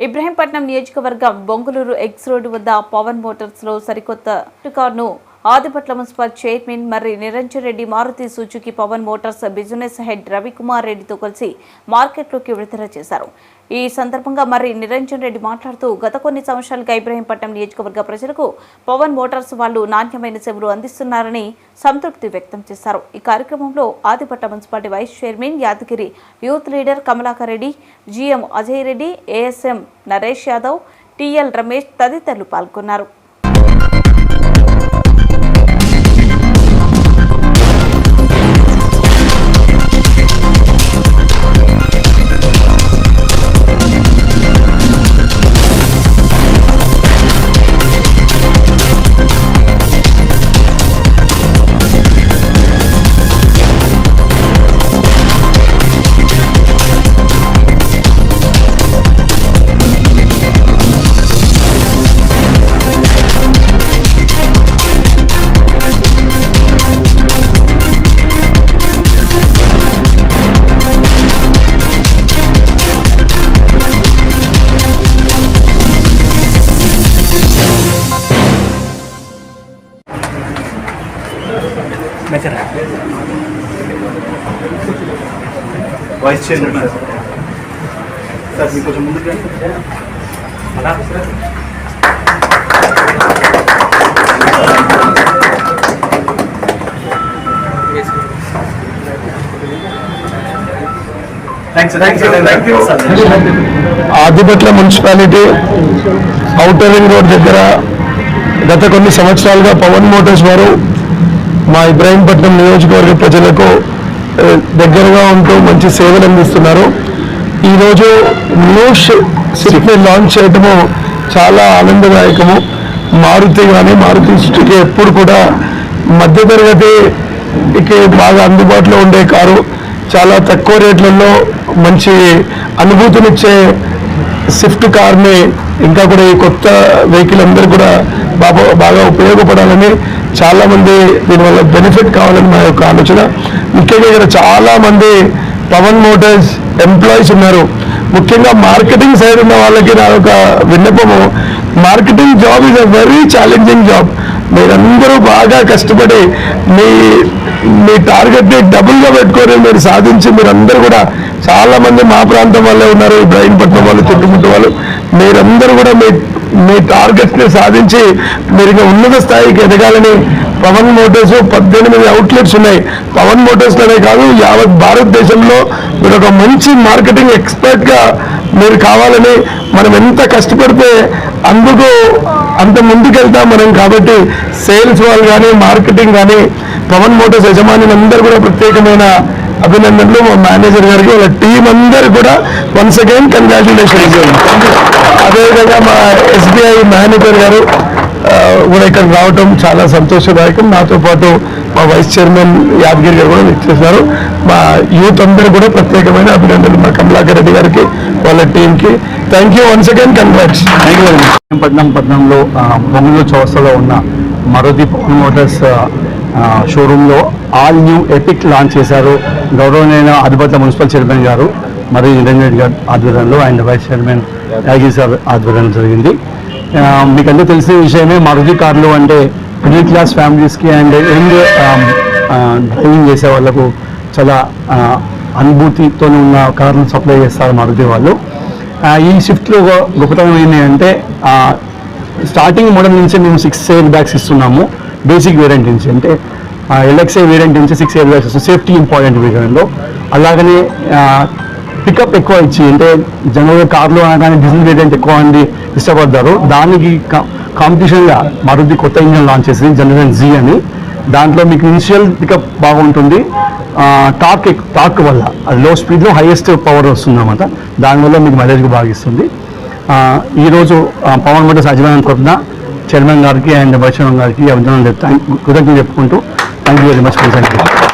ఇబ్రహీంపట్నం నియోజకవర్గం Bongloor X road వద్ద పవన్ మోటార్స్లో సరికొత్త కారును Adibatla municipal chairman Marri Niranjan Reddy Maruti Suzuki Pavan Motors business head Ravikumar రెడ్డితో కలిసి మార్కెట్లోకి విడుదల చేశారు. ఈ సందర్భంగా మర్రి నిరంజన్ రెడ్డి మాట్లాడుతూ గత కొన్ని సంవత్సరాలుగా ఇబ్రహీంపట్నం నియోజకవర్గ ప్రజలకు పవన్ మోటార్స్ వాళ్ళు నాణ్యమైన సేవలు అందిస్తున్నారని సంతృప్తి వ్యక్తం చేశారు. ఈ కార్యక్రమంలో Adibatla municipality vice chairman Yadagiri youth leader Kamalakar Reddy GM Ajay Reddy ASM Naresh Yadav TL Ramesh తదితరులు పాల్గొన్నారు. వైస్ చైర్మన్ సార్ సార్ మీకు కొంచెం ముందుకు రండి. అలా? Adibatla municipality outer ring road దగ్గర గత కొన్ని సంవత్సరాలుగా పవన్ మోటార్స్ వారు మా ఇబ్రాహీంపట్నం నియోజకవర్గ ప్రజలకు దగ్గరగా ఉంటూ మంచి సేవలు అందిస్తున్నారు. ఈరోజు న్యూ సిట్ని లాంచ్ చేయటము చాలా ఆనందదాయకము. మారుతి కానీ మారుతి సుజుకి ఎప్పుడు కూడా మధ్యతరగతికి బాగా అందుబాటులో ఉండే కారు. చాలా తక్కువ రేట్లలో మంచి అనుభూతినిచ్చే స్విఫ్ట్ కార్ని ఇంకా కూడా ఈ కొత్త వెహికల్ అందరూ కూడా బాగా బాగా ఉపయోగపడాలని చాలా మంది దీనివల్ల బెనిఫిట్ కావాలని మా యొక్క ఆలోచన. ముఖ్యంగా ఇక్కడ చాలా మంది పవన్ మోటార్స్ ఎంప్లాయీస్ ఉన్నారు. ముఖ్యంగా మార్కెటింగ్ సైడ్ ఉన్న వాళ్ళకి నా ఒక విన్నపము marketing job is a very challenging job మీరందరూ బాగా కష్టపడి మీ మీ టార్గెట్ని డబుల్గా పెట్టుకొని మీరు సాధించి మీరందరూ కూడా చాలా మంది మా ప్రాంతం వాళ్ళే ఉన్నారు. ఇబ్రాహీంపట్నం వాళ్ళు చుట్టుముట్టు వాళ్ళు. మీరందరూ కూడా మీ మీ టార్గెట్ని సాధించి మీరు ఉన్నత స్థాయికి ఎదగాలని పవన్ మోటార్స్ పద్దెనిమిది అవుట్లెట్స్ ఉన్నాయి. పవన్ మోటార్స్లోనే కాదు యావత్ భారతదేశంలో మీరు ఒక మంచి మార్కెటింగ్ ఎక్స్పర్ట్గా మీరు కావాలని మనం ఎంత కష్టపడితే అందుకు అంత ముందుకెళ్తాం మనం కాబట్టి సేల్స్ వాళ్ళు కానీ మార్కెటింగ్ కానీ పవన్ మోటార్స్ యజమాని అందరూ కూడా ప్రత్యేకమైన అభినందనలు మా మేనేజర్ గారికి వాళ్ళ టీం అందరు కూడా వన్స్ అగైన్ కంగ్రాచులేషన్స్ అదేవిధంగా మా ఎస్బీఐ మేనేజర్ గారు కూడా ఇక్కడ రావటం చాలా సంతోషదాయకం. నాతో పాటు మా వైస్ చైర్మన్ యాదగిరి గారు కూడా ఇచ్చేసారు మా యూత్ అందరూ కూడా ప్రత్యేకమైన అభినందనలు మా కమలాకర్ రెడ్డి గారికి వాళ్ళ టీంకి thank you once again congrats thank you Patnam పట్నంలో బొంగులూరు చౌరస్తాలో ఉన్న మరుది పవన్ మోటార్స్ షోరూంలో ఆల్ న్యూ ఎపిక్ లాంచ్ చేశారు. గౌరవనీయ ఆదిపట్ల మున్సిపల్ చైర్మన్ గారు మరియు నిరంజన్ రెడ్డి ఆధ్వర్యంలో and vice chairman Yagi sir ఆధ్వర్యంలో జరిగింది. మీకు అందరూ తెలిసిన విషయమే మారుతి కార్లు అంటే మిడిల్ క్లాస్ ఫ్యామిలీస్కి అండ్ యంగ్ డ్రైవింగ్ చేసే వాళ్ళకు చాలా అనుభూతితో ఉన్న కార్లను సప్లై చేస్తారు మారుతి వాళ్ళు. ఈ షిఫ్ట్లో గొప్పతనం ఏంటంటే అంటే స్టార్టింగ్ మోడల్ నుంచి మేము సిక్స్ ఎయిర్ బ్యాగ్స్ ఇస్తున్నాము. బేసిక్ వేరియంట్ నుంచి అంటే ఎల్ఎక్సే వేరియంట్ నుంచి six air bags safety important వేరియంట్లో అలాగనే పికప్ ఎక్కువ ఇచ్చి అంటే జనరల్గా కార్లు అనగానే డీజిల్ వేరియంట్ ఎక్కువ అండి ఇష్టపడతారు. దానికి కాంపిటీషన్గా మారుతి కొత్త ఇంజన్ లాంచ్ చేసింది జనరల్ జీ అని. దాంట్లో మీకు ఇనిషియల్ పికప్ బాగుంటుంది. టాక్ టాక్ వల్ల అది లో స్పీడ్లో హైయెస్ట్ పవర్ వస్తుంది అనమాట దానివల్ల మీకు మైలేజ్ బాగా ఇస్తుంది. ఈరోజు పవన్ మోటార్స్ అజమాన్ తరఫున చైర్మన్ గారికి అండ్ వైశ్వం గారికి అభినందనలు చెప్తాను కృతజ్ఞతలు చెప్పుకుంటూ thank you very much for